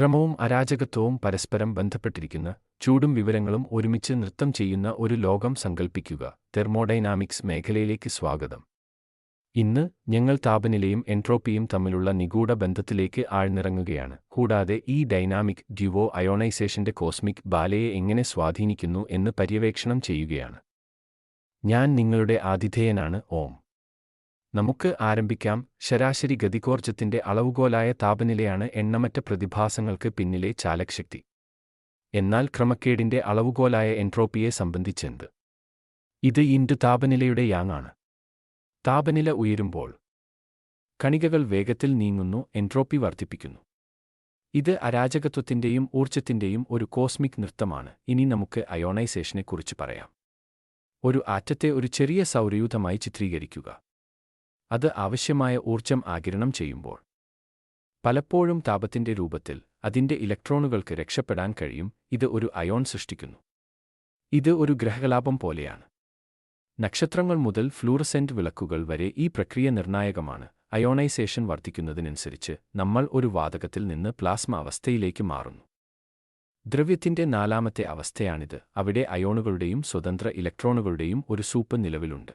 ക്രമവും അരാജകത്വവും പരസ്പരം ബന്ധപ്പെട്ടിരിക്കുന്ന ചൂടും വിവരങ്ങളും ഒരുമിച്ച് നൃത്തം ചെയ്യുന്ന ഒരു ലോകം സങ്കൽപ്പിക്കുക. തെർമോഡൈനാമിക്സ് മേഖലയിലേക്ക് സ്വാഗതം. ഇന്ന് ഞങ്ങൾ താപനിലയും എൻട്രോപ്പിയും തമ്മിലുള്ള നിഗൂഢ ബന്ധത്തിലേക്ക് ആഴ്ന്നിറങ്ങുകയാണ്. കൂടാതെ ഈ ഡൈനാമിക് ഡ്യുവോ അയോണൈസേഷന്റെ കോസ്മിക് ബാലയെ എങ്ങനെ സ്വാധീനിക്കുന്നു എന്ന് പര്യവേക്ഷണം ചെയ്യുകയാണ്. ഞാൻ നിങ്ങളുടെ ആതിഥേയനാണ് ഓം. നമുക്ക് ആരംഭിക്കാം. ശരാശരി ഗതികോർജത്തിന്റെ അളവുകോലായ താപനിലയാണ് എണ്ണമറ്റ പ്രതിഭാസങ്ങൾക്ക് പിന്നിലെ ചാലകശക്തി. എന്നാൽ ക്രമക്കേടിന്റെ അളവുകോലായ എൻട്രോപ്പിയെ സംബന്ധിച്ചെന്ത്? ഇത് ഇൻഡു താപനിലയുടെ യാങ്ങാണ് താപനില ഉയരുമ്പോൾ കണികകൾ വേഗത്തിൽ നീങ്ങുന്നു എൻട്രോപ്പി വർദ്ധിപ്പിക്കുന്നു. ഇത് അരാജകത്വത്തിന്റെയും ഊർജത്തിന്റെയും ഒരു കോസ്മിക് നൃത്തമാണ്. ഇനി നമുക്ക് അയോണൈസേഷനെക്കുറിച്ച് പറയാം. ഒരു ആറ്റത്തെ ഒരു ചെറിയ സൗരയൂഥമായി ചിത്രീകരിക്കുക. അത് ആവശ്യമായ ഊർജം ആഗിരണം ചെയ്യുമ്പോൾ. പലപ്പോഴും താപത്തിന്റെ രൂപത്തിൽ അതിന്റെ ഇലക്ട്രോണുകൾക്ക് രക്ഷപ്പെടാൻ കഴിയും ഇത് ഒരു അയോൺ സൃഷ്ടിക്കുന്നു. ഇത് ഒരു ഗ്രഹകലാപം പോലെയാണ്. നക്ഷത്രങ്ങൾ മുതൽ ഫ്ലൂറസെന്റ് വിളക്കുകൾ വരെ ഈ പ്രക്രിയ നിർണായകമാണ്. അയോണൈസേഷൻ വർദ്ധിക്കുന്നതിനനുസരിച്ച് നമ്മൾ ഒരു വാതകത്തിൽ നിന്ന് പ്ലാസ്മ അവസ്ഥയിലേക്ക് മാറുന്നു. ദ്രവ്യത്തിന്റെ നാലാമത്തെ അവസ്ഥയാണിത്. അവിടെ അയോണുകളുടെയും സ്വതന്ത്ര ഇലക്ട്രോണുകളുടെയും ഒരു സൂപ്പ് നിലവിലുണ്ട്.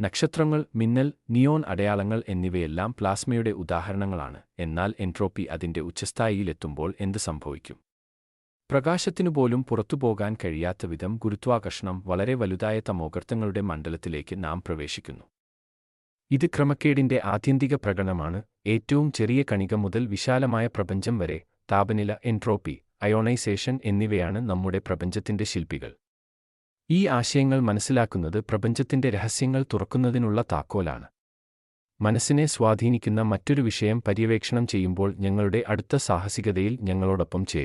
നക്ഷത്രങ്ങൾ മിന്നൽ നിയോൺ അടയാളങ്ങൾ എന്നിവയെല്ലാം പ്ലാസ്മയുടെ ഉദാഹരണങ്ങളാണ്. എന്നാൽ എൻട്രോപ്പി അതിന്റെ ഉച്ചസ്ഥായിയിലെത്തുമ്പോൾ എന്ത് സംഭവിക്കും? പ്രകാശത്തിനുപോലും പുറത്തുപോകാൻ കഴിയാത്ത വിധം ഗുരുത്വാകർഷണം വളരെ വലുതായ തമോഗർത്തങ്ങളുടെ മണ്ഡലത്തിലേക്ക് നാം പ്രവേശിക്കുന്നു. ഇത് ക്രമക്കേടിന്റെ ആത്യന്തിക പ്രകടനമാണ്. ഏറ്റവും ചെറിയ കണിക മുതൽ വിശാലമായ പ്രപഞ്ചം വരെ താപനില എൻട്രോപ്പി അയോണൈസേഷൻ എന്നിവയാണ് നമ്മുടെ പ്രപഞ്ചത്തിന്റെ ശില്പികൾ. ഈ ആശയങ്ങൾ മനസ്സിലാക്കുന്നത് പ്രപഞ്ചത്തിന്റെ രഹസ്യങ്ങൾ തുറക്കുന്നതിനുള്ള താക്കോലാണ്. മനസ്സിനെ സ്വാധീനിക്കുന്ന മറ്റൊരു വിഷയം പര്യവേക്ഷണം ചെയ്യുമ്പോൾ ഞങ്ങളുടെ അടുത്ത സാഹസികതയിൽ ഞങ്ങളോടൊപ്പം ചേരും.